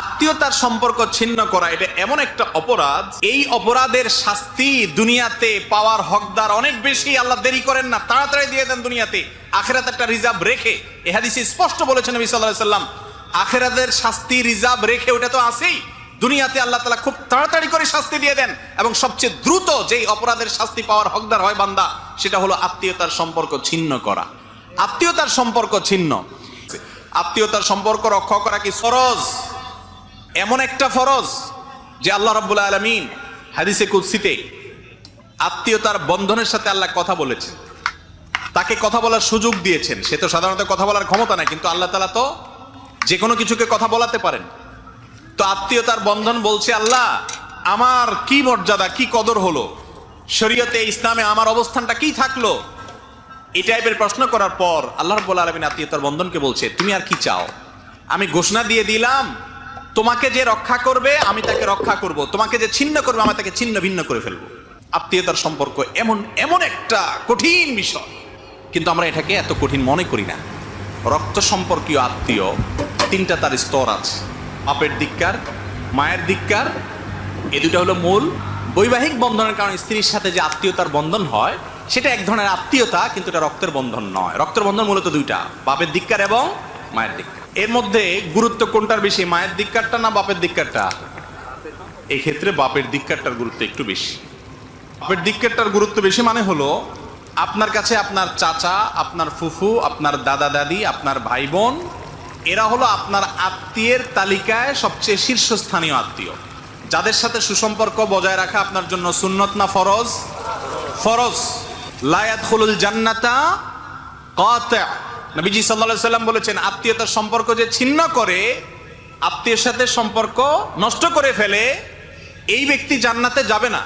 আত্মীয়তার সম্পর্ক ছিন্ন করা, এটা এমন একটা অপরাধ। এই অপরাধের শাস্তি দুনিয়াতে পাওয়ার হকদার অনেক বেশি। আল্লাহ দেরি করেন না, তাড়াতাড়ি দিয়ে দেন দুনিয়াতে। আখেরাত একটা রিজার্ভ রেখে, এ হাদিসে স্পষ্ট বলেছেন নবী আলাইহি সাল্লাম শাস্তি রিজার্ভ রেখে ওটা তো আছেই। দুনিয়াতে আল্লাহ তালা খুব তাড়াতাড়ি করে শাস্তি দিয়ে দেন এবং সবচেয়ে দ্রুত যেই অপরাধের শাস্তি পাওয়ার হকদার হয় বান্দা, সেটা হলো আত্মীয়তার সম্পর্ক ছিন্ন করা। আত্মীয়তার সম্পর্ক ছিন্ন। আত্মীয়তার সম্পর্ক রক্ষা করা কি ফরজ? এমন একটা ফরজ যে আল্লাহ রাব্বুল আলামিন হাদিসে কুদসিতে আত্মীয়তার বন্ধনের সাথে আল্লাহ কথা বলেছেন। তাকে কথা বলার সুযোগ দিয়েছেন। সে তো সাধারণত কথা বলার ক্ষমতা নাই, কিন্তু আল্লাহ তালা তো যে কোনো কিছুকে কথা বলাতে পারেন। তো আত্মীয়তার বন্ধন বলছে, আল্লাহ, আমার কি মর্যাদা, কি কদর হলো? শরীয়তে, ইসলামে আমার অবস্থানটা কি থাকল? এই টাইপের প্রশ্ন করার পর আল্লাহ রব্বুল আলমিন আত্মীয়তার বন্ধনকে বলছে, তুমি আর কি চাও? আমি ঘোষণা দিয়ে দিলাম তোমাকে যে রক্ষা করবে, আমি তাকে রক্ষা করব। তোমাকে যে ছিন্ন করবে, আমি তাকে ছিন্ন ভিন্ন করে ফেলব। আত্মীয়তার সম্পর্ক এমন এমন একটা কঠিন বিষয়। কিন্তু আমরা এটাকে এত কঠিন মনে করি না। রক্ত সম্পর্কীয় আত্মীয়, তিনটা তার স্তর আছে। বাপের দিককার, মায়ের দিককার, এ দুটো হলো মূল। বৈবাহিক বন্ধনের কারণে স্ত্রীর সাথে যে আত্মীয়তার বন্ধন হয়, সেটা এক ধরনের আত্মীয়তা, কিন্তু এটা রক্তের বন্ধন নয়। রক্তের বন্ধন মূলত দুইটা, বাপের দিককার এবং মায়ের দিককার। এর মধ্যে গুরুত্ব কোনটার বেশি, মায়ের দিককারটা না বাপের দিককারটা? এই ক্ষেত্রে বাপের দিককারটার গুরুত্ব একটু বেশি। বাপের দিককারটার গুরুত্ব বেশি মানে হলো, আপনার কাছে আপনার চাচা, আপনার ফুফু, আপনার দাদা, দাদি, আপনার ভাই বোন এরা হলো আপনার আত্মীয়ের তালিকায় সবচেয়ে শীর্ষস্থানীয় আত্মীয়। যাদের সাথে সুসম্পর্ক বজায় রাখা আপনার জন্য সুন্নত না ফরজ? ফরজ। লায়াত খুলুল জান্নাতা কাতা। নবীজি সাল্লাল্লাহু সাল্লাম বলেছেন, আত্মীয়তার সম্পর্ক যে ছিন্ন করে, আত্মীয়ের সাথে সম্পর্ক নষ্ট করে ফেলে, এই ব্যক্তি জান্নাতে যাবে না।